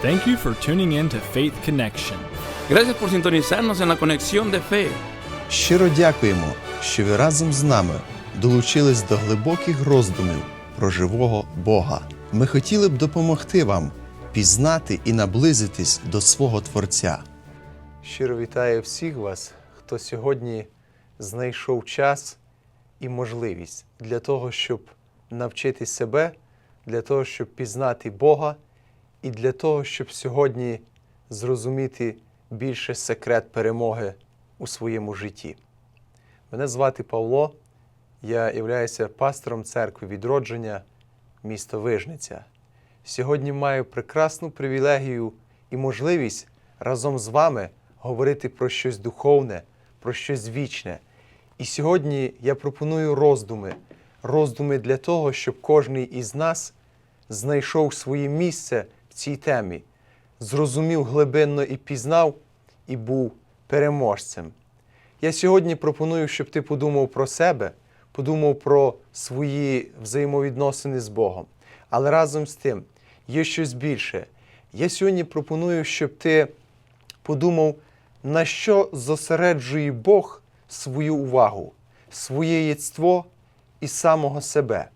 Thank you for tuning in to Faith Connection. Gracias por sintonizarnos en la conexión de fe. Щиро дякуємо, що ви разом з нами долучились до глибоких роздумів про живого Бога. Ми хотіли б допомогти вам пізнати і наблизитись до свого Творця. Щиро вітаю всіх вас, хто сьогодні знайшов час і можливість для того, щоб навчити себе, для того, щоб пізнати Бога, і для того, щоб сьогодні зрозуміти більше секрет перемоги у своєму житті. Мене звати Павло, я являюся пастором церкви відродження міста Вижниця. Сьогодні маю прекрасну привілегію і можливість разом з вами говорити про щось духовне, про щось вічне. І сьогодні я пропоную роздуми, роздуми для того, щоб кожен із нас знайшов своє місце цій темі, зрозумів глибинно і пізнав, і був переможцем. Я сьогодні пропоную, щоб ти подумав про себе, подумав про свої взаємовідносини з Богом. Але разом з тим є щось більше. Я сьогодні пропоную, щоб ти подумав, на що зосереджує Бог свою увагу, своє єство і самого себе.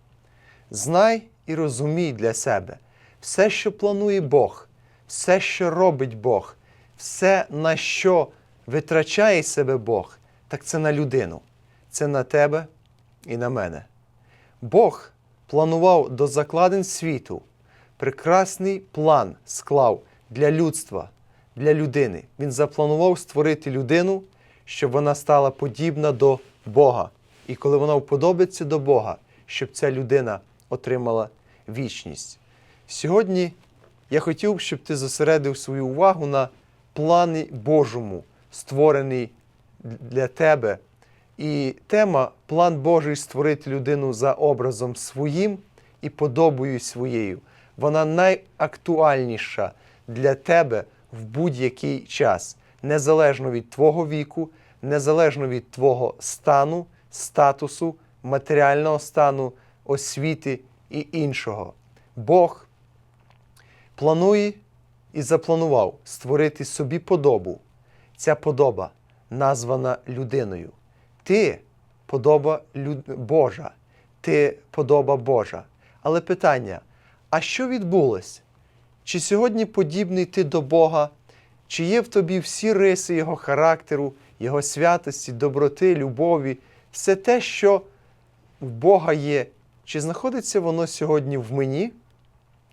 Знай і розумій для себе все, що планує Бог, все, що робить Бог, все, на що витрачає себе Бог, так це на людину, це на тебе і на мене. Бог планував до закладин світу, прекрасний план склав для людства, для людини. Він запланував створити людину, щоб вона стала подібна до Бога. І коли вона вподобиться до Бога, щоб ця людина отримала вічність. Сьогодні я хотів, щоб ти зосередив свою увагу на плані Божому, створений для тебе. І тема План Божий створити людину за образом своїм і подобою своєю. Вона найактуальніша для тебе в будь-який час, незалежно від твого віку, незалежно від твого стану, статусу, матеріального стану, освіти і іншого. Бог планує і запланував створити собі подобу. Ця подоба названа людиною. Ти подоба люд... Божа, ти подоба Божа. Але питання: а що відбулось? Чи сьогодні подібний ти до Бога? Чи є в тобі всі риси Його характеру, Його святості, доброти, любові, все те, що в Бога є, чи знаходиться воно сьогодні в мені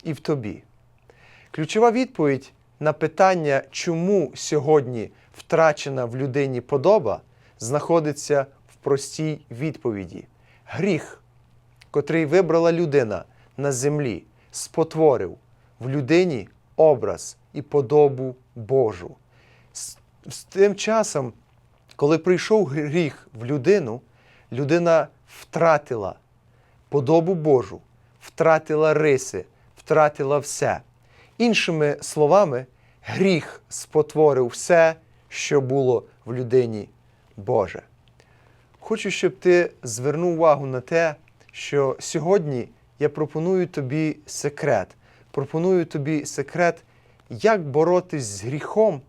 і в тобі? Ключова відповідь на питання, чому сьогодні втрачена в людині подоба, знаходиться в простій відповіді. Гріх, котрий вибрала людина на землі, спотворив в людині образ і подобу Божу. З, тим часом, коли прийшов гріх в людину, людина втратила подобу Божу, втратила риси, втратила все. Іншими словами, гріх спотворив все, що було в людині Боже. Хочу, щоб ти звернув увагу на те, що сьогодні я пропоную тобі секрет. Пропоную тобі секрет, як боротись з гріхом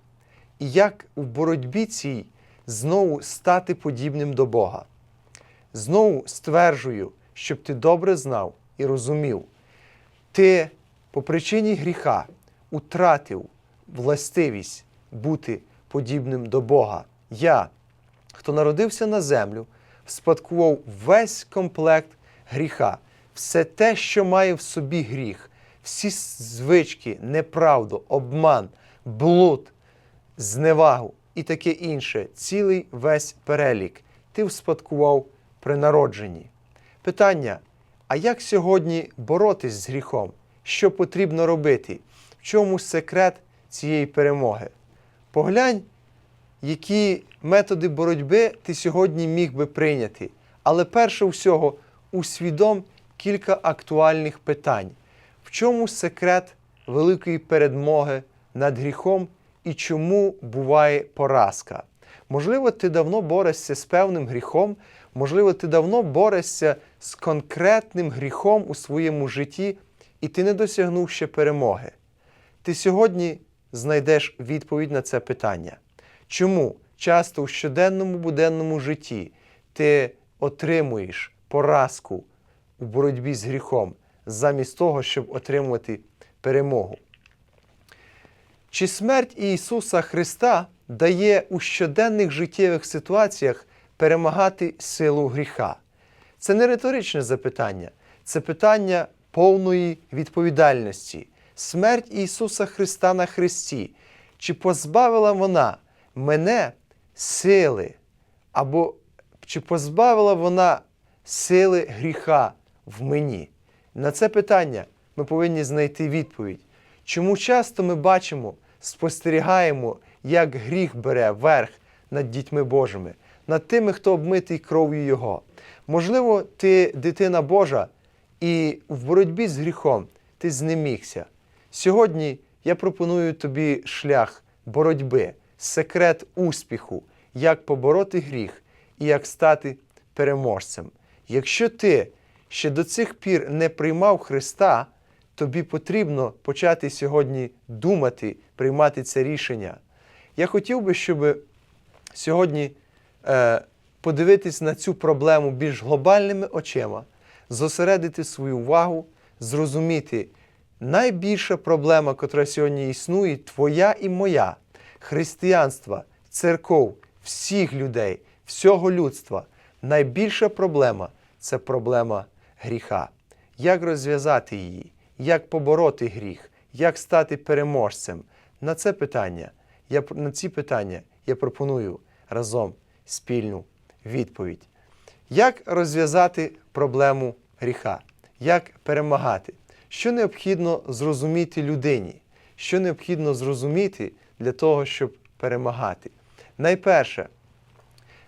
і як в боротьбі цій знову стати подібним до Бога. Знову стверджую, щоб ти добре знав і розумів, ти по причині гріха утратив властивість бути подібним до Бога. Я, хто народився на землю, спадкував весь комплект гріха, все те, що має в собі гріх, всі звички, неправду, обман, блуд, зневагу і таке інше, цілий весь перелік ти вспадкував при народженні. Питання: а як сьогодні боротись з гріхом? Що потрібно робити? В чому секрет цієї перемоги? Поглянь, які методи боротьби ти сьогодні міг би прийняти. Але перше всього усвідом кілька актуальних питань. В чому секрет великої перемоги над гріхом і чому буває поразка? Можливо, ти давно борешся з певним гріхом, можливо, ти давно борешся з конкретним гріхом у своєму житті, і ти не досягнув ще перемоги. ти сьогодні знайдеш відповідь на це питання. Чому часто у щоденному буденному житті ти отримуєш поразку у боротьбі з гріхом, замість того, щоб отримувати перемогу? Чи смерть Ісуса Христа дає у щоденних життєвих ситуаціях перемагати силу гріха? Це не риторичне запитання, це питання повної відповідальності. Смерть Ісуса Христа на Христі. Чи позбавила вона мене сили? Або чи позбавила вона сили гріха в мені? На це питання ми повинні знайти відповідь. Чому часто ми бачимо, спостерігаємо, як гріх бере верх над дітьми Божими, над тими, хто обмитий кров'ю Його. Можливо, ти дитина Божа, і в боротьбі з гріхом ти знемігся. Сьогодні я пропоную тобі шлях боротьби, секрет успіху, як побороти гріх і як стати переможцем. Якщо ти ще до цих пір не приймав Христа, тобі потрібно почати сьогодні думати, приймати це рішення. Я хотів би, щоб сьогодні е, подивитись на цю проблему більш глобальними очима, зосередити свою увагу, зрозуміти, найбільша проблема, яка сьогодні існує, твоя і моя, християнства, церков, всіх людей, всього людства. Найбільша проблема це проблема гріха. Як розв'язати її, як побороти гріх, як стати переможцем? На це питання, я, на ці питання я пропоную разом спільну відповідь. Як розв'язати проблему гріха? Як перемагати? Що необхідно зрозуміти людині? Що необхідно зрозуміти для того, щоб перемагати? Найперше,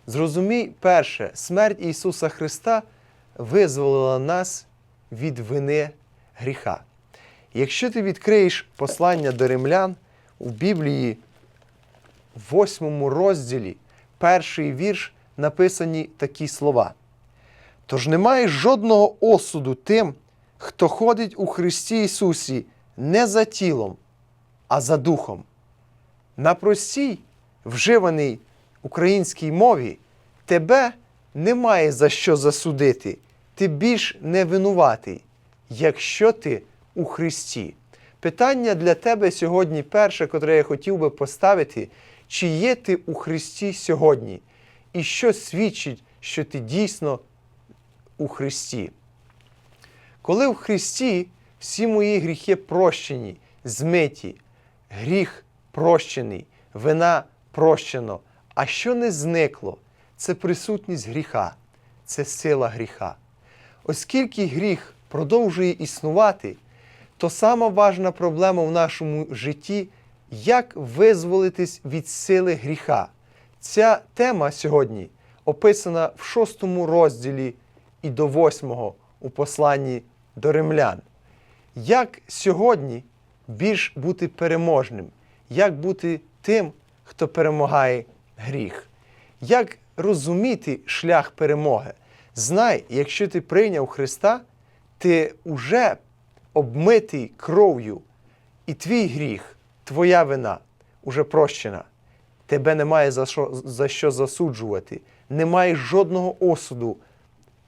зрозумій перше, смерть Ісуса Христа визволила нас від вини гріха. Якщо ти відкриєш послання до римлян у Біблії, в восьмому розділі, перший вірш, написані такі слова. Тож немає жодного осуду тим, хто ходить у Христі Ісусі не за тілом, а за духом. На простій, вживаній українській мові тебе немає за що засудити, ти більш не винуватий, якщо ти у Христі. Питання для тебе сьогодні перше, котре я хотів би поставити, чи є ти у Христі сьогодні, і що свідчить, що ти дійсно у Христі. Коли в Христі всі мої гріхи прощені, змиті, гріх прощений, вина прощено, а що не зникло, це присутність гріха, це сила гріха. Оскільки гріх продовжує існувати, то сама важна проблема в нашому житті як визволитись від сили гріха. Ця тема сьогодні описана в шостому розділі і до восьмого у посланні до римлян. Як сьогодні більш бути переможним? Як бути тим, хто перемагає гріх? Як розуміти шлях перемоги? Знай, якщо ти прийняв Христа, ти вже обмитий кров'ю, і твій гріх, твоя вина уже прощена. Тебе немає за що, за що засуджувати, немає жодного осуду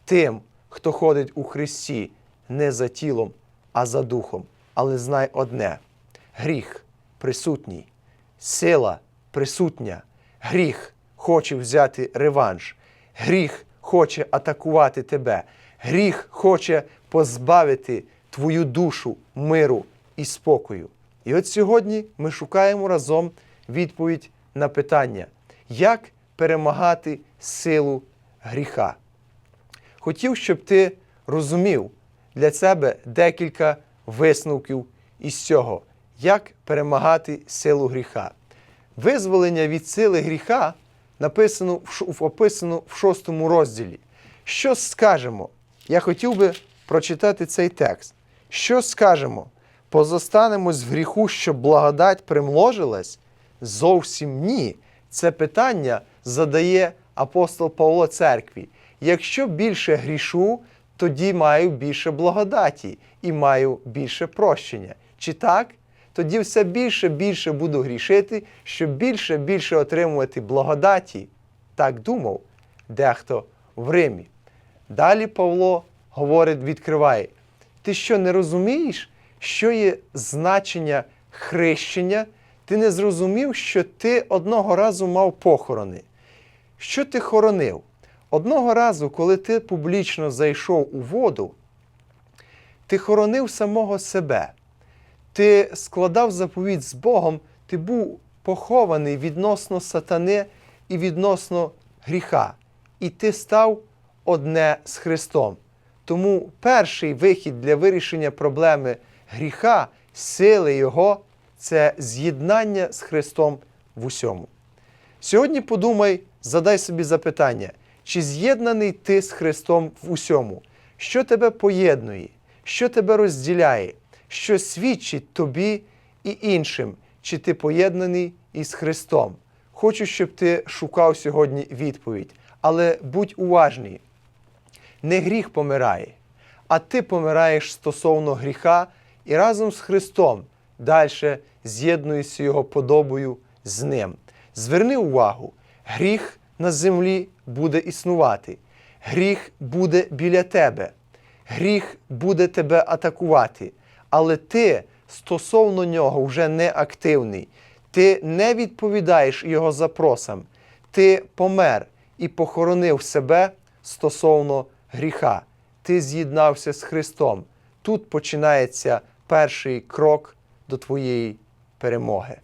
тим, хто ходить у Христі не за тілом, а за духом. Але знай одне: гріх присутній, сила присутня, гріх хоче взяти реванш, гріх хоче атакувати тебе, гріх хоче позбавити твою душу миру і спокою. І от сьогодні ми шукаємо разом відповідь на питання, як перемагати силу гріха. Хотів, щоб ти розумів для себе декілька висновків із цього, як перемагати силу гріха. Визволення від сили гріха написано описано в шостому розділі. Що скажемо? Я хотів би прочитати цей текст. Що скажемо? Позостанемось в гріху, щоб благодать примножилась? Зовсім ні. Це питання задає апостол Павло церкві. Якщо більше грішу, тоді маю більше благодаті і маю більше прощення. Чи так? тоді все більше більше буду грішити, щоб більше більше отримувати благодаті. Так думав дехто в Римі. Далі Павло говорить, відкриває: ти що не розумієш, що є значення хрещення? Ти не зрозумів, що ти одного разу мав похорони. Що ти хоронив? Одного разу, коли ти публічно зайшов у воду, ти хоронив самого себе. Ти складав заповідь з Богом, ти був похований відносно сатани і відносно гріха. І ти став одне з Христом. Тому перший вихід для вирішення проблеми гріха, сили Його це з'єднання з Христом в усьому. Сьогодні подумай, задай собі запитання, чи з'єднаний ти з Христом в усьому? Що тебе поєднує, що тебе розділяє, що свідчить тобі і іншим, чи ти поєднаний із Христом? Хочу, щоб ти шукав сьогодні відповідь, але будь уважний. Не гріх помирає, а ти помираєш стосовно гріха і разом з Христом далі з'єднуєшся Його подобою з Ним. Зверни увагу, гріх на землі буде існувати, гріх буде біля тебе, гріх буде тебе атакувати, але ти стосовно нього вже не активний, ти не відповідаєш його запросам, ти помер і похоронив себе стосовно гріха. Ти з'єднався з Христом. Тут починається перший крок до твоєї перемоги.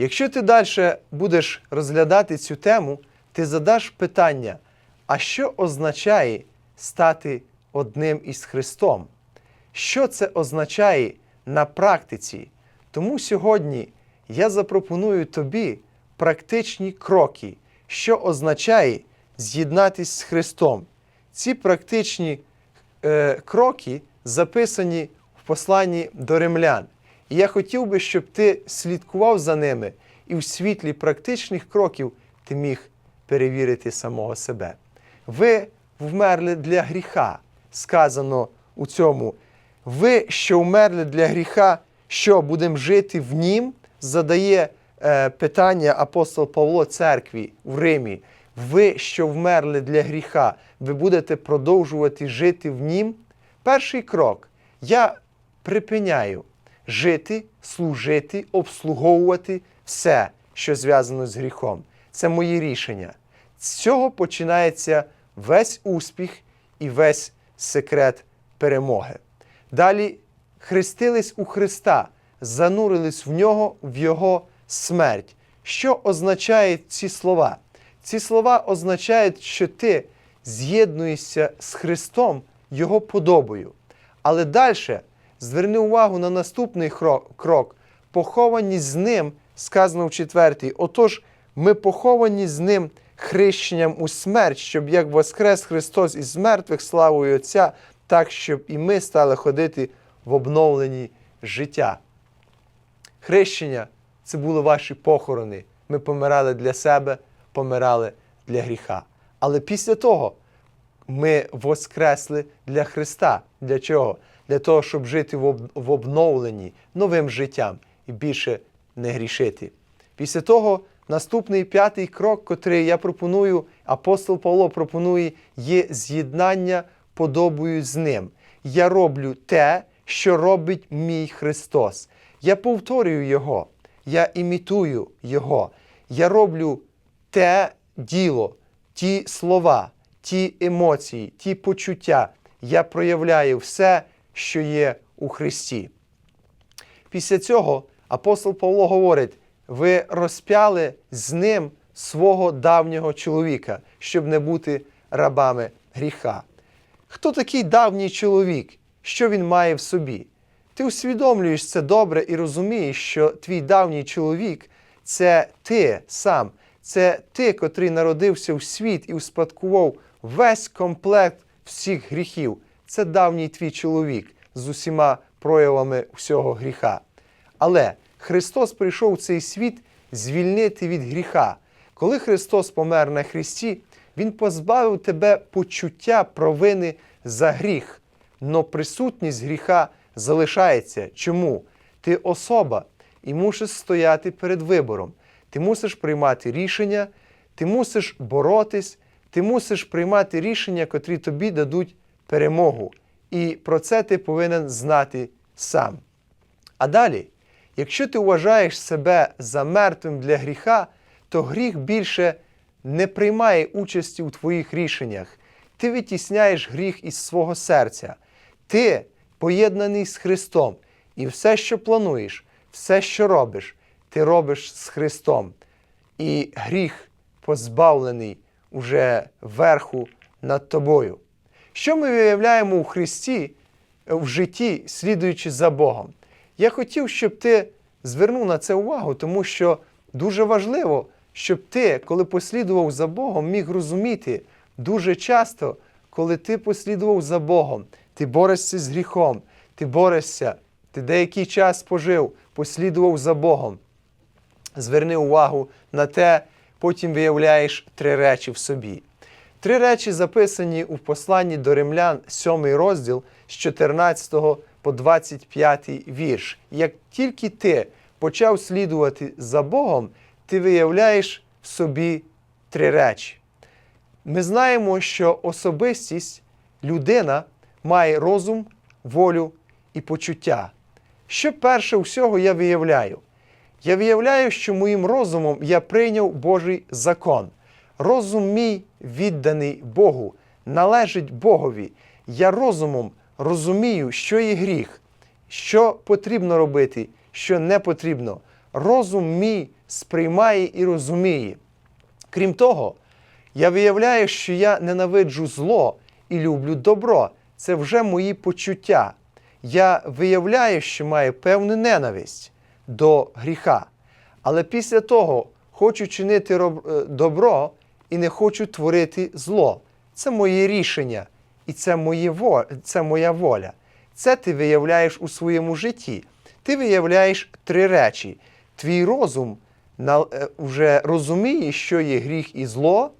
Якщо ти далі будеш розглядати цю тему, ти задаш питання, а що означає стати одним із Христом? Що це означає на практиці? Тому сьогодні я запропоную тобі практичні кроки, що означає з'єднатися з Христом. Ці практичні е, кроки записані в посланні до римлян. І я хотів би, щоб ти слідкував за ними і в світлі практичних кроків ти міг перевірити самого себе. Ви вмерли для гріха, сказано у цьому. Ви, що вмерли для гріха, що будемо жити в нім, задає е, питання апостол Павло церкві в Римі. Ви, що вмерли для гріха, ви будете продовжувати жити в нім. Перший крок. Я припиняю жити, служити, обслуговувати все, що зв'язано з гріхом. Це мої рішення. З цього починається весь успіх і весь секрет перемоги. Далі хрестились у Христа, занурились в нього, в Його смерть. Що означають ці слова? Ці слова означають, що ти з'єднуєшся з Христом Його подобою. Але далі зверни увагу на наступний крок. Поховані з ним, сказано в четвертій. Отож, ми поховані з ним хрещенням у смерть, щоб як воскрес Христос із мертвих славою Отця, так щоб і ми стали ходити в обновленні життя. Хрещення це були ваші похорони. Ми помирали для себе, помирали для гріха. Але після того ми воскресли для Христа. Для чого? Для того, щоб жити в обновленні новим життям і більше не грішити. Після того наступний п'ятий крок, котрий я пропоную, апостол Павло пропонує, є з'єднання подобою з ним. Я роблю те, що робить мій Христос. Я повторюю Його, я імітую Його. Я роблю те діло, ті слова, ті емоції, ті почуття. Я проявляю все, що є у Христі. Після цього апостол Павло говорить: ви розп'яли з ним свого давнього чоловіка, щоб не бути рабами гріха. Хто такий давній чоловік? Що він має в собі? Ти усвідомлюєш це добре і розумієш, що твій давній чоловік це ти сам, це ти, котрий народився в світ і успадкував весь комплект всіх гріхів. Це давній твій чоловік з усіма проявами всього гріха. Але Христос прийшов у цей світ звільнити від гріха. Коли Христос помер на Христі, Він позбавив тебе почуття провини за гріх, но присутність гріха залишається. Чому? Ти особа і мусиш стояти перед вибором. Ти мусиш приймати рішення, ти мусиш боротись, ти мусиш приймати рішення, котрі тобі дадуть перемогу. І про це ти повинен знати сам. А далі, якщо ти вважаєш себе за мертвим для гріха, то гріх більше не приймає участі у твоїх рішеннях. Ти витісняєш гріх із свого серця. Ти поєднаний з Христом, і все, що плануєш, все, що робиш, ти робиш з Христом. І гріх позбавлений уже верху над тобою. Що ми виявляємо у Христі е, в житті, слідуючи за Богом? Я хотів, щоб ти звернув на це увагу, тому що дуже важливо, щоб ти, коли послідував за Богом, міг розуміти дуже часто, коли ти послідував за Богом, ти борешся з гріхом, ти борешся, ти деякий час пожив, послідував за Богом. Зверни увагу на те, потім виявляєш три речі в собі. Три речі записані у посланні до римлян, 7 розділ з 14 по 25 вірш. Як тільки ти почав слідувати за Богом, ти виявляєш в собі три речі. Ми знаємо, що особистість, людина має розум, волю і почуття. Що перше всього я виявляю? Я виявляю, що моїм розумом я прийняв Божий закон. Розум мій відданий Богу, належить Богові. Я розумом розумію, що є гріх, що потрібно робити, що не потрібно. Розум мій сприймає і розуміє. Крім того, я виявляю, що я ненавиджу зло і люблю добро. Це вже мої почуття. Я виявляю, що маю певну ненависть до гріха. Але після того хочу чинити е, добро і не хочу творити зло. Це моє рішення і це, моє во- це моя воля. Це ти виявляєш у своєму житті. Ти виявляєш три речі. Твій розум е, вже розуміє, що є гріх і зло.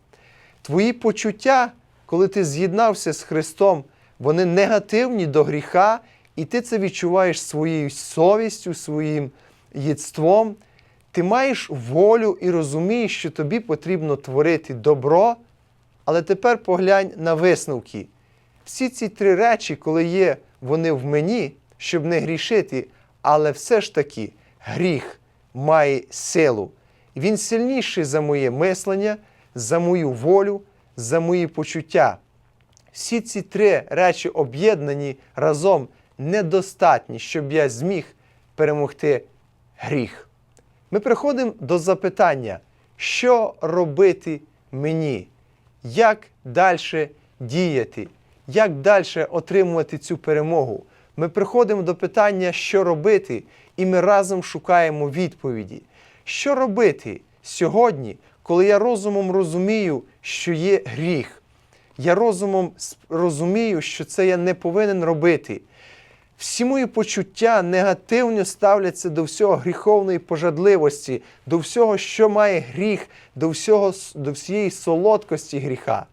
Твої почуття, коли ти з'єднався з Христом, вони негативні до гріха, і ти це відчуваєш своєю совістю, своїм єдством. Ти маєш волю і розумієш, що тобі потрібно творити добро. Але тепер поглянь на висновки. Всі ці три речі, коли є вони в мені, щоб не грішити, але все ж таки гріх має силу. Він сильніший за моє мислення, за мою волю, за мої почуття. Всі ці три речі об'єднані разом недостатні, щоб я зміг перемогти гріх. Ми приходимо до запитання, що робити мені, як далі діяти, як далі отримувати цю перемогу. Ми приходимо до питання, що робити, і ми разом шукаємо відповіді. Що робити сьогодні, коли я розумом розумію, що є гріх? Я розумом розумію, що це я не повинен робити. Всі мої почуття негативно ставляться до всього гріховної пожадливості, до всього, що має гріх, до, всього, до всієї солодкості гріха.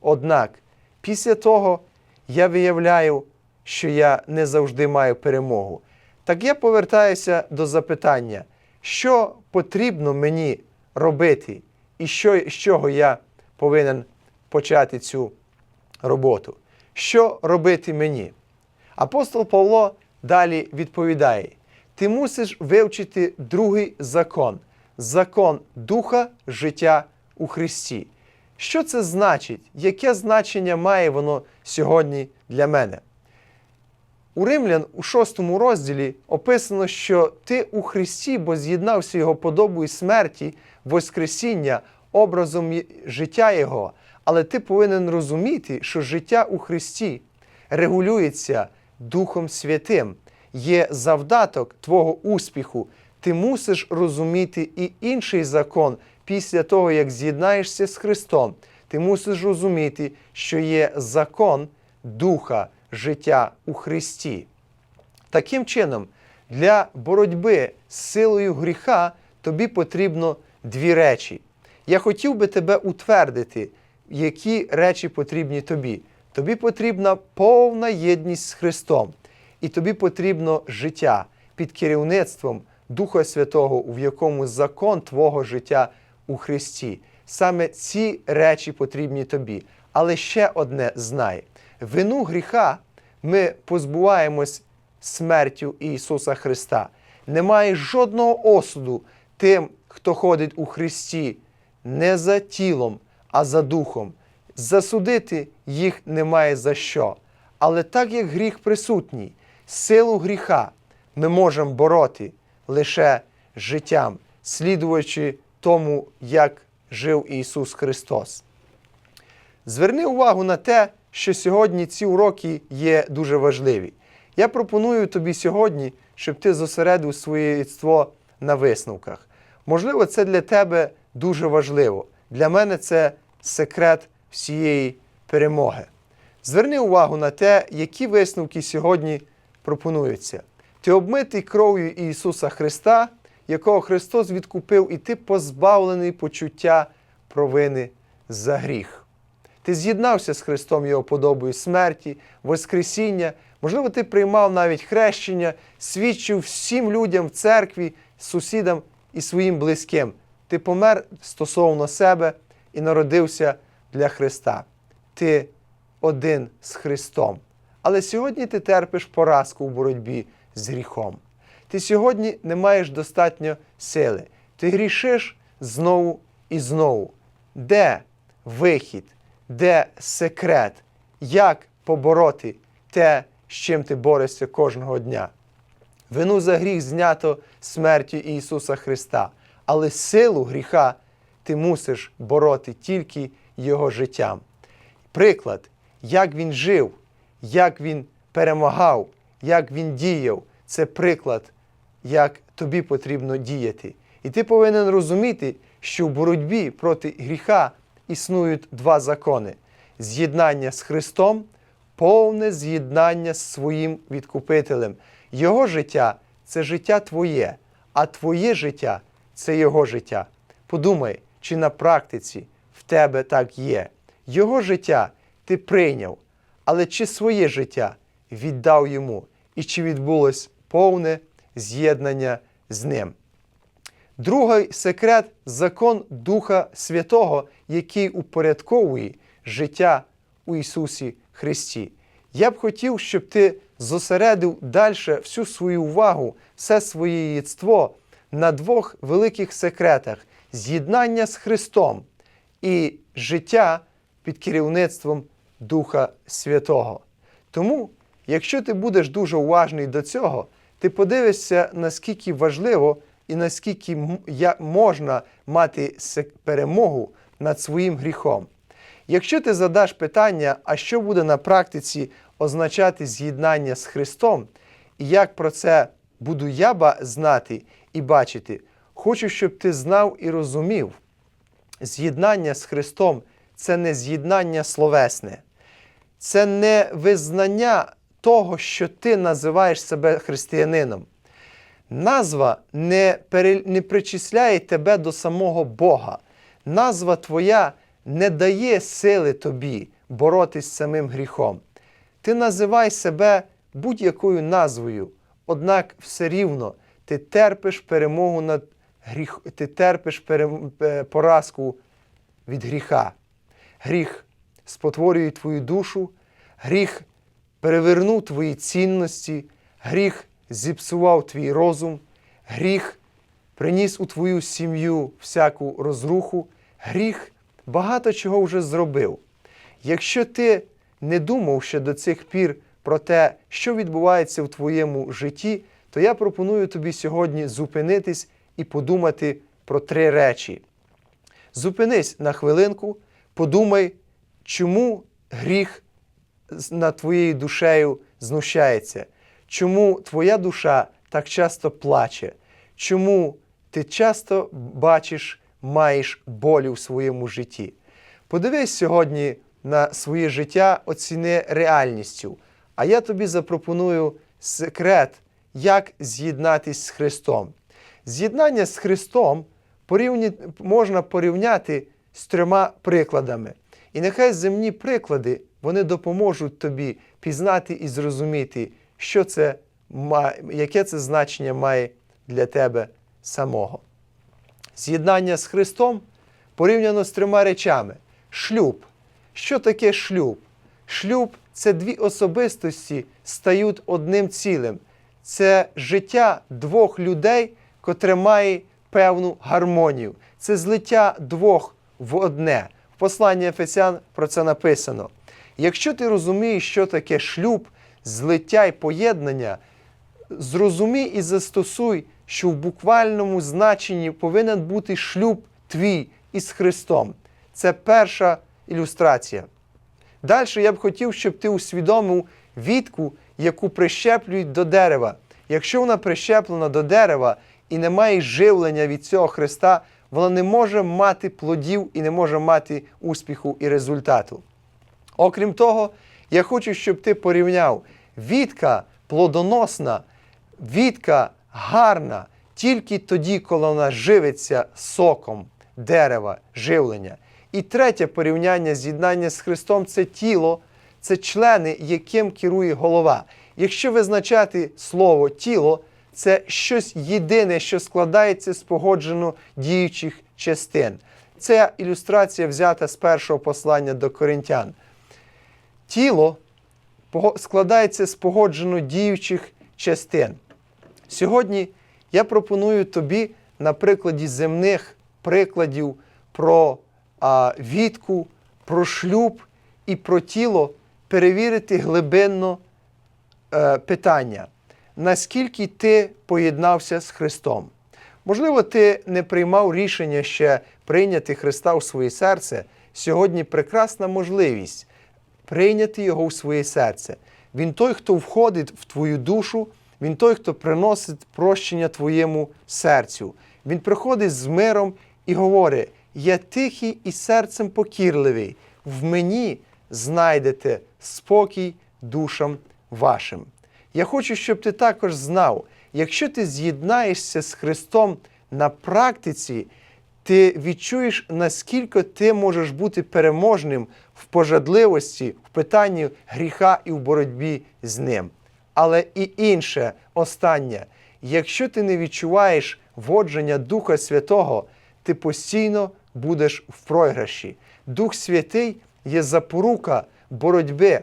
Однак, після того я виявляю, що я не завжди маю перемогу. Так я повертаюся до запитання, що потрібно мені робити, і що, з чого я повинен почати цю роботу. Що робити мені? Апостол Павло далі відповідає: ти мусиш вивчити другий закон закон духа життя у Христі. Що це значить? Яке значення має воно сьогодні для мене? У Римлян у шостому розділі описано, що ти у Христі, бо з'єднався Його подобою смерті, Воскресіння, образом життя Його. Але ти повинен розуміти, що життя у Христі регулюється Духом Святим, є завдаток твого успіху. Ти мусиш розуміти і інший закон після того, як з'єднаєшся з Христом. Ти мусиш розуміти, що є закон Духа життя у Христі. Таким чином, для боротьби з силою гріха тобі потрібно дві речі. Я хотів би тебе утвердити, які речі потрібні тобі. Тобі потрібна повна єдність з Христом. і тобі потрібно життя під керівництвом Духа Святого, в якому закон твого життя у Христі. Саме ці речі потрібні тобі. Але ще одне знай: вину гріха ми позбуваємось смертю Ісуса Христа. Немає жодного осуду тим, хто ходить у Христі, не за тілом, а за духом. Засудити їх немає за що. Але так як гріх присутній, силу гріха ми можемо бороти лише життям, слідуючи тому, як жив Ісус Христос. Зверни увагу на те, що сьогодні ці уроки є дуже важливі. Я пропоную тобі сьогодні, щоб ти зосередив своє єство на висновках. Можливо, це для тебе дуже важливо. Для мене це секрет всієї перемоги. Зверни увагу на те, які висновки сьогодні пропонуються. Ти обмитий кров'ю Ісуса Христа, якого Христос відкупив, і ти позбавлений почуття провини за гріх. Ти з'єднався з Христом Його подобою смерті, Воскресіння. Можливо, ти приймав навіть хрещення, свідчив всім людям в церкві, сусідам і своїм близьким. Ти помер стосовно себе і народився для Христа. Ти один з Христом. Але сьогодні ти терпиш поразку в боротьбі з гріхом. Ти сьогодні не маєш достатньо сили. Ти грішиш знову і знову. Де вихід? Де секрет? Як побороти те, з чим ти борешся кожного дня? Вину за гріх знято смертю Ісуса Христа, але силу гріха ти мусиш бороти тільки Його життям. Приклад, як він жив, як він перемагав, як він діяв, це приклад, як тобі потрібно діяти. І ти повинен розуміти, що в боротьбі проти гріха існують два закони: з'єднання з Христом, повне з'єднання з своїм відкупителем. Його життя це життя твоє, а твоє життя це Його життя. Подумай, чи на практиці в тебе так є. Його життя ти прийняв, але чи своє життя віддав йому, і чи відбулось повне з'єднання з ним? Другий секрет закон Духа Святого, який упорядковує життя у Ісусі Христі. Я б хотів, щоб ти зосередив далі всю свою увагу, все своє єство на двох великих секретах: з'єднання з Христом і життя під керівництвом Духа Святого. Тому, якщо ти будеш дуже уважний до цього, ти подивишся, наскільки важливо і наскільки можна мати перемогу над своїм гріхом. Якщо ти задаш питання, а що буде на практиці означати з'єднання з Христом, і як про це буду я знати і бачити, хочу, щоб ти знав і розумів, з'єднання з Христом це не з'єднання словесне, це не визнання того, що ти називаєш себе християнином. Назва не, пере, не причисляє тебе до самого Бога. Назва твоя не дає сили тобі боротись з самим гріхом. Ти називай себе будь-якою назвою, однак все рівно ти терпиш перемогу над гріх, ти терпиш перем, е, поразку від гріха. Гріх спотворює твою душу, гріх перевернув твої цінності, гріх зіпсував твій розум, гріх приніс у твою сім'ю всяку розруху, гріх багато чого вже зробив. Якщо ти не думав ще до цих пір про те, що відбувається в твоєму житті, то я пропоную тобі сьогодні зупинитись і подумати про три речі. Зупинись на хвилинку, подумай, чому гріх над твоєю душею знущається, чому твоя душа так часто плаче, чому ти часто бачиш, маєш болі в своєму житті. Подивись сьогодні на своє життя, оціни реальністю. А я тобі запропоную секрет, як з'єднатись з Христом. З'єднання з Христом порівні... можна порівняти з трьома прикладами. І нехай земні приклади вони допоможуть тобі пізнати і зрозуміти, що це яке це значення має для тебе самого. З'єднання з Христом порівняно з трьома речами: шлюб. Що таке шлюб? Шлюб це дві особистості стають одним цілим. Це життя двох людей, котре має певну гармонію. Це злиття двох в одне. В посланні Ефесян про це написано. Якщо ти розумієш, що таке шлюб, злиття і поєднання, зрозумій і застосуй, що в буквальному значенні повинен бути шлюб твій із Христом. Це перша ілюстрація. Далі я б хотів, щоб ти усвідомив вітку, яку прищеплюють до дерева. Якщо вона прищеплена до дерева і не має живлення від цього Христа, вона не може мати плодів і не може мати успіху і результату. Окрім того, я хочу, щоб ти порівняв вітка плодоносна, вітка гарна тільки тоді, коли вона живиться соком дерева, живлення. І третє порівняння з'єднання з Христом це тіло, це члени, яким керує голова. Якщо визначати слово тіло, це щось єдине, що складається з погоджено діючих частин. Це ілюстрація взята з першого послання до коринтян. Тіло складається з погоджено діючих частин. Сьогодні я пропоную тобі на прикладі земних прикладів про а, вітку, про шлюб і про тіло перевірити глибинно е, питання, наскільки ти поєднався з Христом. Можливо, ти не приймав рішення ще прийняти Христа у своє серце. Сьогодні прекрасна можливість прийняти Його в своє серце. Він той, хто входить в твою душу, він той, хто приносить прощення твоєму серцю. Він приходить з миром і говорить: Я тихий і серцем покірливий, в мені знайдете спокій душам вашим. Я хочу, щоб ти також знав, якщо ти з'єднаєшся з Христом на практиці, ти відчуєш, наскільки ти можеш бути переможним в пожадливості, в питанні гріха і в боротьбі з ним. Але і інше, останнє, якщо ти не відчуваєш водження Духа Святого, ти постійно будеш в програші. Дух Святий є запорука боротьби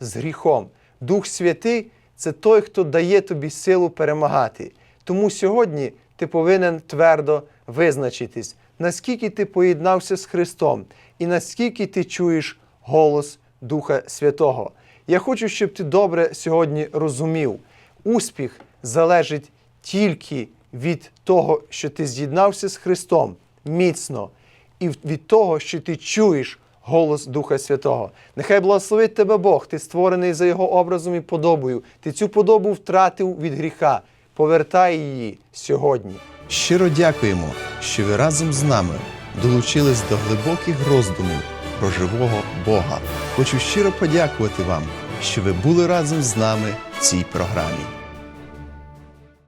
з гріхом. Дух Святий це той, хто дає тобі силу перемагати. Тому сьогодні ти повинен твердо визначитись, наскільки ти поєднався з Христом і наскільки ти чуєш голос Духа Святого. Я хочу, щоб ти добре сьогодні розумів, успіх залежить тільки від того, що ти з'єднався з Христом міцно, і від того, що ти чуєш голос Духа Святого. Нехай благословить тебе Бог, ти створений за Його образом і подобою. Ти цю подобу втратив від гріха. Повертай її сьогодні. Щиро дякуємо, що ви разом з нами долучились до глибоких роздумів про живого Бога. Хочу щиро подякувати вам, що ви були разом з нами в цій програмі.